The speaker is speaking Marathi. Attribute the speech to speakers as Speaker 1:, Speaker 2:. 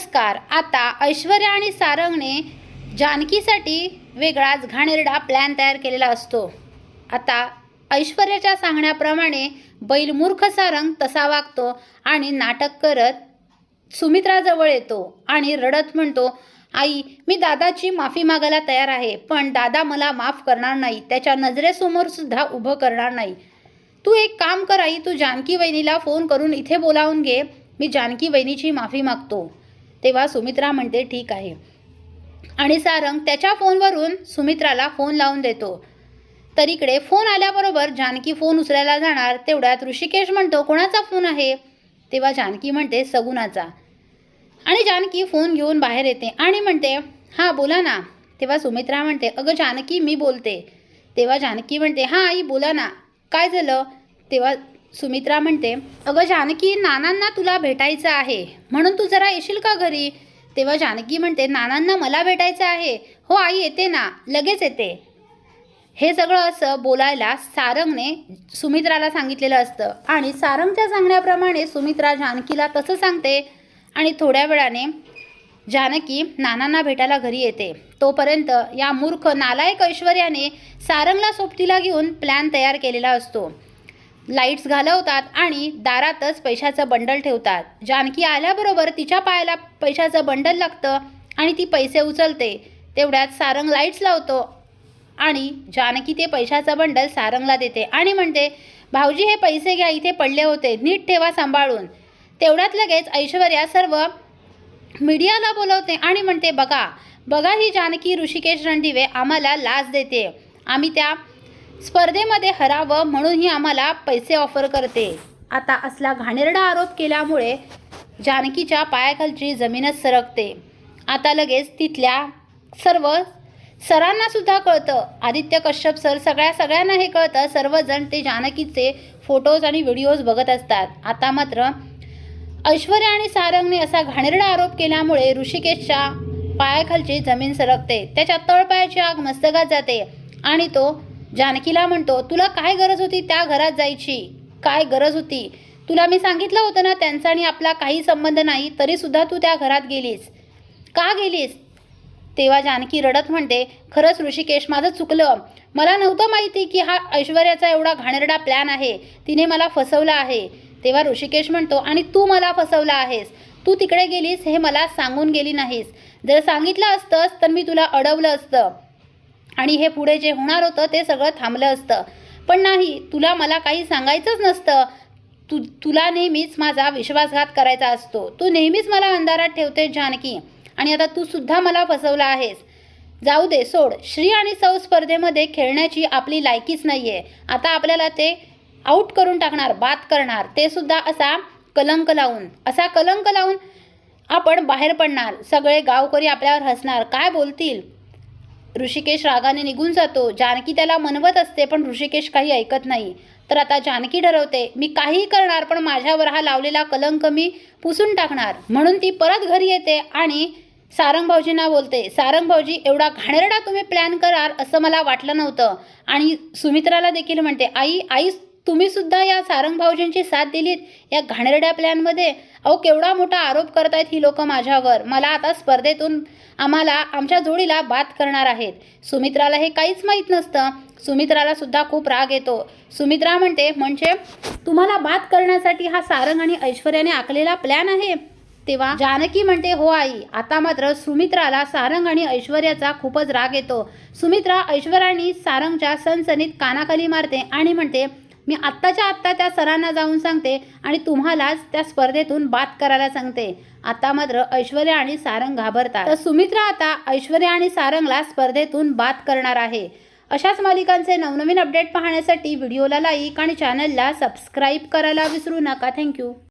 Speaker 1: नमस्कार. आता ऐश्वर्या आणि सारंगने जानकीसाठी वेगळाच घाणेरडा प्लॅन तयार केलेला असतो. आता ऐश्वर्याच्या सांगण्याप्रमाणे बैलमूर्ख सारंग तसा वागतो आणि नाटक करत सुमित्राजवळ येतो आणि रडत म्हणतो आई मी दादाची माफी मागायला तयार आहे पण दादा मला माफ करणार नाही त्याच्या नजरेसमोर सुद्धा उभं करणार नाही. तू एक काम कर आई तू जानकी वहिनीला फोन करून इथे बोलावून घे मी जानकी वहिनीची माफी मागतो. तेव्हा सुमित्रा म्हणते ठीक आहे. आणि सारंग त्याच्या फोनवरून सुमित्राला फोन लावून देतो. तर इकडे फोन आल्याबरोबर जानकी फोन उचलायला जाणार. तेवढ्यात ऋषिकेश म्हणतो कोणाचा फोन आहे? तेव्हा जानकी म्हणते सगुणाचा. आणि जानकी फोन घेऊन बाहेर येते आणि म्हणते हां बोला ना. तेव्हा सुमित्रा म्हणते अगं जानकी मी बोलते. तेव्हा जानकी म्हणते हां आई बोला ना. काय झालं? तेव्हा सुमित्रा म्हणते अगं जानकी नानांना तुला भेटायचं आहे. म्हणून तू जरा येशील का घरी? तेव्हा जानकी म्हणते नानांना मला भेटायचं आहे. हो आई येते ना. लगेच येते. हे सगळं असं बोलायला सारंगने सुमित्राला सांगितलेलं असतं. आणि सारंगच्या सांगण्याप्रमाणे सुमित्रा जानकीला तसं सांगते. आणि थोड्या वेळाने जानकी नानांना भेटायला घरी येते. तोपर्यंत या मूर्ख नालायक ऐश्वर्याने सारंगला सोबतीला घेऊन प्लॅन तयार केलेला असतो. लाईट्स घालवतात आणि दारातच पैशाचं बंडल ठेवतात. जानकी आल्याबरोबर तिच्या पायाला पैशाचं बंडल लागतं आणि ती पैसे उचलते. तेवढ्यात सारंग लाईट्स लावतो आणि जानकी ते पैशाचं बंडल सारंगला देते आणि म्हणते भाऊजी हे पैसे घ्या इथे पडले होते. नीट ठेवा सांभाळून. तेवढ्यात लगेच ऐश्वर्या सर्व मीडियाला बोलवते आणि म्हणते बघा बघा ही जानकी ऋषिकेश रणदिवे आम्हाला लाच देते. आम्ही त्या स्पर्धेमध्ये हरावं म्हणून ही आम्हाला पैसे ऑफर करते. आता असला घाणेरडा आरोप केल्यामुळे जानकीच्या पायाखालची जमीनच सरकते. आता लगेच तिथल्या सर्व सरांना सुद्धा कळतं. आदित्य कश्यप सर सगळ्या सगळ्यांना हे कळतं. सर्वजण ते जानकीचे फोटोज आणि व्हिडिओज बघत असतात. आता मात्र ऐश्वर्या आणि सारंगने असा घाणेरडा आरोप केल्यामुळे ऋषिकेशच्या पायाखालची जमीन सरकते. त्याच्या तळपायाची आग मस्तकात जाते आणि तो जानकीला म्हणतो तुला काय गरज होती त्या घरात जायची? काय गरज होती? तुला मी सांगितलं होतं ना त्यांचा आणि आपला काही संबंध नाही तरीसुद्धा तू त्या घरात गेलीस. का गेलीस? तेव्हा जानकी रडत म्हणते खरंच ऋषिकेश माझं चुकलं. मला नव्हतं माहिती की हा ऐश्वर्याचा एवढा घाणेरडा प्लॅन आहे. तिने मला फसवलं आहे. तेव्हा ऋषिकेश म्हणतो आणि तू मला फसवला आहेस. तू तिकडे गेलीस हे मला सांगून गेली नाहीस. जर सांगितलं असतंस तर मी तुला अडवलं असतं. आणि हे पुढे जे होणार होतं ते सगळं थांबलं असतं. पण नाही तुला मला काही सांगायचंच नसतं. तू तुला नेहमीच माझा विश्वासघात करायचा असतो. तू नेहमीच मला अंधारात ठेवते जानकी. आणि आता तू सुद्धा मला फसवला आहेस. जाऊ दे सोड. श्री आणि सौ स्पर्धेमध्ये खेळण्याची आपली लायकीच नाही आहे आता आपल्याला ते आऊट करून टाकणार बाद करणार. ते सुद्धा असा कलंक लावून. असा कलंक लावून आपण बाहेर पडणार. सगळे गावकरी आपल्यावर हसणार. काय बोलतील? ऋषिकेश रागाने निघून जातो. जानकी त्याला मनवत असते पण ऋषिकेश काही ऐकत नाही. तर आता जानकी ठरवते मी काहीही करणार पण माझ्यावर हा लावलेला कलंक मी पुसून टाकणार. म्हणून ती परत घरी येते आणि सारंग भाऊजींना बोलते सारंग भाऊजी एवढा घाणेरडा तुम्ही प्लॅन कराल असं मला वाटलं नव्हतं. आणि सुमित्राला देखील म्हणते आई आई तुम्ही सुद्धा या सारंग भाऊजींची साथ दिलीत या घाणेरड्या प्लॅनमध्ये? अहो केवढा मोठा आरोप करतायत ही लोकं माझ्यावर. मला आता स्पर्धेतून आम्हाला आमच्या जोडीला बाद करणार आहेत. सुमित्राला हे काहीच माहीत नसतं. सुमित्राला सुद्धा खूप राग येतो. सुमित्रा म्हणते म्हणजे तुम्हाला बाद करण्यासाठी हा सारंग आणि ऐश्वर्याने आखलेला प्लॅन आहे? तेव्हा जानकी म्हणते हो आई आता मात्र सुमित्राला सारंग आणि ऐश्वर्याचा खूपच राग येतो. सुमित्रा ऐश्वर्यानी सारंगच्या सनसनीत कानाखाली मारते आणि म्हणते मी आत्ताच्या आत्ता त्या सरांना जाऊन सांगते आणि तुम्हालाच त्या स्पर्धेतून बाद करायला सांगते. आता मात्र ऐश्वर्या आणि सारंग घाबरतात. तर सुमित्रा आता ऐश्वर्या आणि सारंगला स्पर्धेतून बाद करणार आहे. अशाच मालिकांचे नवनवीन अपडेट पाहण्यासाठी व्हिडिओला लाईक आणि चॅनलला सबस्क्राईब करायला विसरू नका. थँक्यू